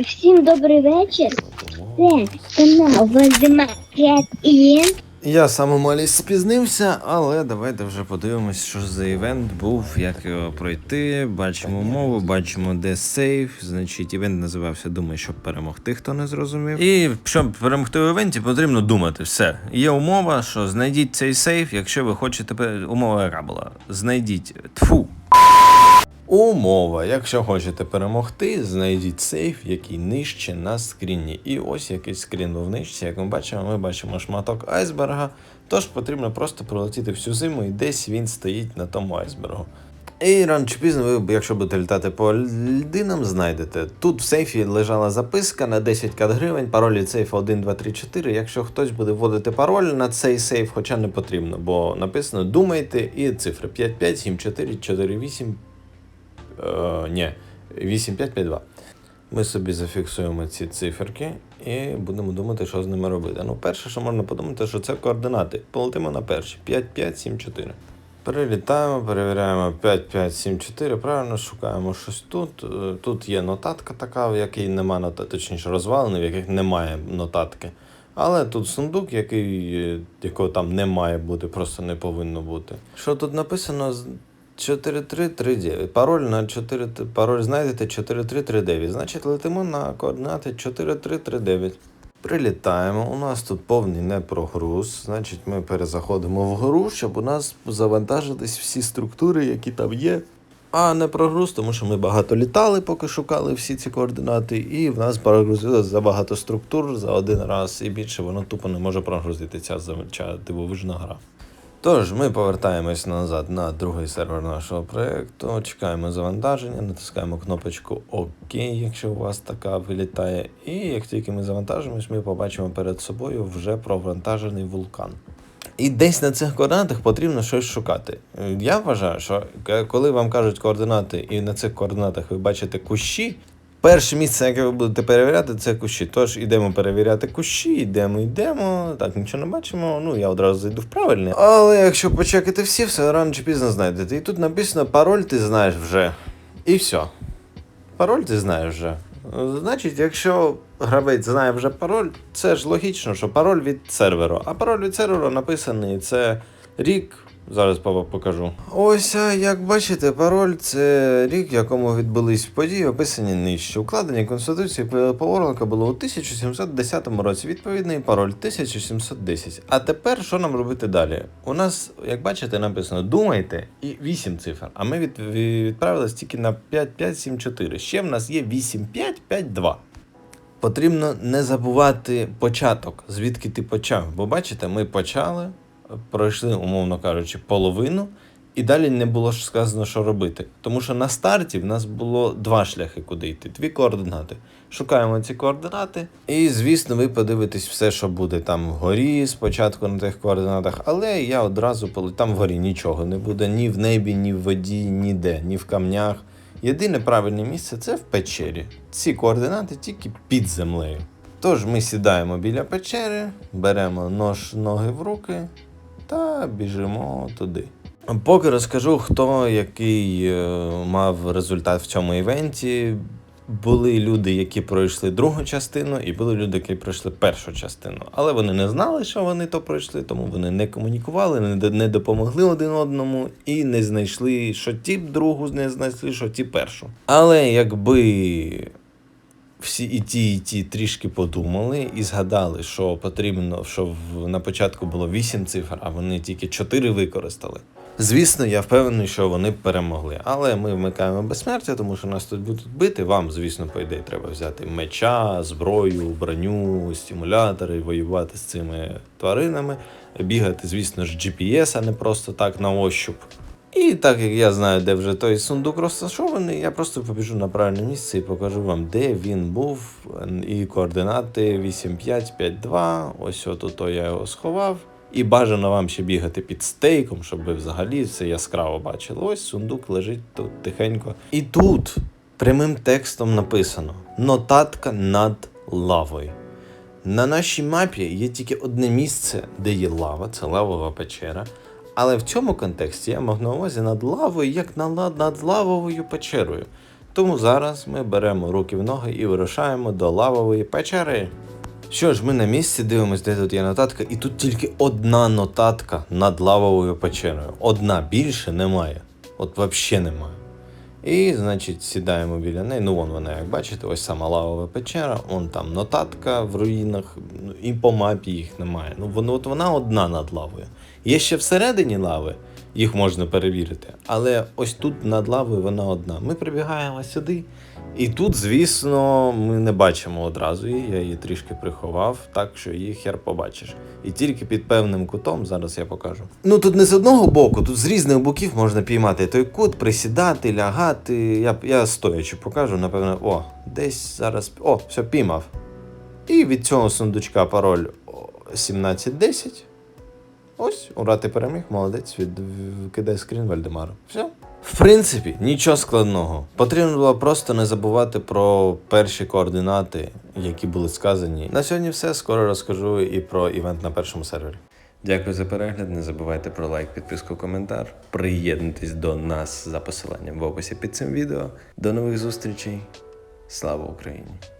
Всім добрий вечір. Це канал Вальдемар Кет і Я самомалість спізнився, але давайте вже подивимось, що за івент був, як його пройти. Бачимо умови, бачимо, де сейф. Значить, івент називався Думай, щоб перемогти, хто не зрозумів. І щоб перемогти в івенті, потрібно думати. Все. Є умова, що знайдіть цей сейф, якщо ви хочете. Умова яка була. Знайдіть тфу. Умова. Якщо хочете перемогти, знайдіть сейф, який нижче на скріні. І ось якийсь скрін був нижче. Як ми бачимо, ми бачимо шматок айсберга. Тож потрібно просто пролетіти всю зиму і десь він стоїть на тому айсбергу. І рано чи пізно ви, якщо будете літати по льдинам, знайдете. Тут в сейфі лежала записка на 10 кат гривень, пароль від сейфа 1, 2, 3, 4. Якщо хтось буде вводити пароль на цей сейф, хоча не потрібно, бо написано думайте і цифри 5, 5, 7, 4, 4, 8, Е, ні, 8552. Ми собі зафіксуємо ці циферки і будемо думати, що з ними робити. Ну, перше, що можна подумати, що це координати. Полетимо на перші 5574. Перелітаємо, перевіряємо 5574, правильно шукаємо щось тут. Е, Тут є нотатка така, в якій нема нотатки, точніше розвалини, в яких немає нотатки. Але тут сундук, який, е, якого там не має бути, просто не повинно бути. Що тут написано? З- 4339. Пароль на 4, пароль знайдете 4339. Значить, летимо на координати 4339. Прилітаємо. У нас тут повний непрогруз. Значить, ми перезаходимо вгору, щоб у нас завантажились всі структури, які там є. А не прогруз, тому що ми багато літали, поки шукали всі ці координати, і в нас прогрузилось забагато структур за один раз, і більше воно тупо не може прогрузити ця дивовижна гра. Тож, ми повертаємось назад на другий сервер нашого проєкту, чекаємо завантаження, натискаємо кнопочку ОК, якщо у вас така вилітає. І як тільки ми завантажимось, ми побачимо перед собою вже провантажений вулкан. І десь на цих координатах потрібно щось шукати. Е, Я вважаю, що коли вам кажуть координати, і на цих координатах ви бачите кущі, перше місце, яке ви будете перевіряти, це кущі. Тож йдемо перевіряти кущі, йдемо, йдемо. Так, нічого не бачимо. Ну, я одразу зайду в правильне. Але якщо почекати всі, все рано чи пізно знайдете. І тут написано пароль ти знаєш вже. І все. Пароль ти знаєш вже. Значить, якщо гравець знає вже пароль, це ж логічно, що пароль від серверу. А пароль від серверу написаний це рік. Зараз покажу. Ось, як бачите, пароль це рік, в якому відбулись події, описані нижче. Укладення Конституції Поворонка було у 1710 році. Відповідний пароль 1710. А тепер що нам робити далі? У нас, як бачите, написано думайте і 8 цифр. А ми від, відправились тільки на 5574. Ще в нас є 8552. Потрібно не забувати початок, звідки ти почав. Бо бачите, ми почали, пройшли, умовно кажучи, половину, і далі не було ж сказано, що робити. Тому що на старті в нас було два шляхи, куди йти, дві координати. Шукаємо ці координати, і, звісно, ви подивитесь все, що буде там вгорі, спочатку на тих координатах, але я одразу там вгорі нічого не буде ні в небі, ні в воді, ніде, ні в камнях. Єдине правильне місце це в печері. Ці координати тільки під землею. Тож ми сідаємо біля печери, беремо нож ноги в руки та біжимо туди. Поки розкажу, хто який е, мав результат в цьому івенті. Були люди, які пройшли другу частину, і були люди, які пройшли першу частину. Але вони не знали, що вони то пройшли, тому вони не комунікували, не, не допомогли один одному і не знайшли, що ті другу не знайшли, що ті першу. Але якби всі і ті, і ті трішки подумали і згадали, що потрібно, що на початку було 8 цифр, а вони тільки 4 використали. Звісно, я впевнений, що вони перемогли. Але ми вмикаємо безсмертя, тому що нас тут будуть бити. Вам, звісно, по ідеї, треба взяти меча, зброю, броню, стимулятори, воювати з цими тваринами, бігати, звісно ж, GPS, а не просто так на ощуп. І так як я знаю, де вже той сундук розташований, я просто побіжу на правильне місце і покажу вам, де він був. І координати 8552. Ось отут я його сховав. І бажано вам ще бігати під стейком, щоб ви взагалі все яскраво бачили. Ось сундук лежить тут тихенько. І тут прямим текстом написано: нотатка над лавою. На нашій мапі є тільки одне місце, де є лава, це лавова печера. Але в цьому контексті я мав на увазі над лавою, як над лавовою печерою. Тому зараз ми беремо руки в ноги і вирушаємо до лавової печери. Що ж, ми на місці дивимося, де тут є нотатка, і тут тільки одна нотатка над лавовою печерою. Одна більше немає. От взагалі немає. І, значить, сідаємо біля неї. Ну, вон вона, як бачите, ось сама лавова печера, вон там нотатка в руїнах, ну, і по мапі їх немає. Ну, воно, от вона одна над лавою. Є ще всередині лави, їх можна перевірити, але ось тут над лавою вона одна. Ми прибігаємо сюди, і тут, звісно, ми не бачимо одразу її, я її трішки приховав, так що її хер побачиш. І тільки під певним кутом зараз я покажу. Ну тут не з одного боку, тут з різних боків можна піймати той кут, присідати, лягати. Я, я стоячи покажу, напевно, о, десь зараз. О, все, піймав. І від цього сундучка пароль о, 1710. Ось, ура, ти переміг, молодець, від кидай скрін Вальдемару. Все. В принципі, нічого складного. Потрібно було просто не забувати про перші координати, які були сказані. На сьогодні все. Скоро розкажу і про івент на першому сервері. Дякую за перегляд. Не забувайте про лайк, підписку, коментар. Приєднуйтесь до нас за посиланням в описі під цим відео. До нових зустрічей. Слава Україні!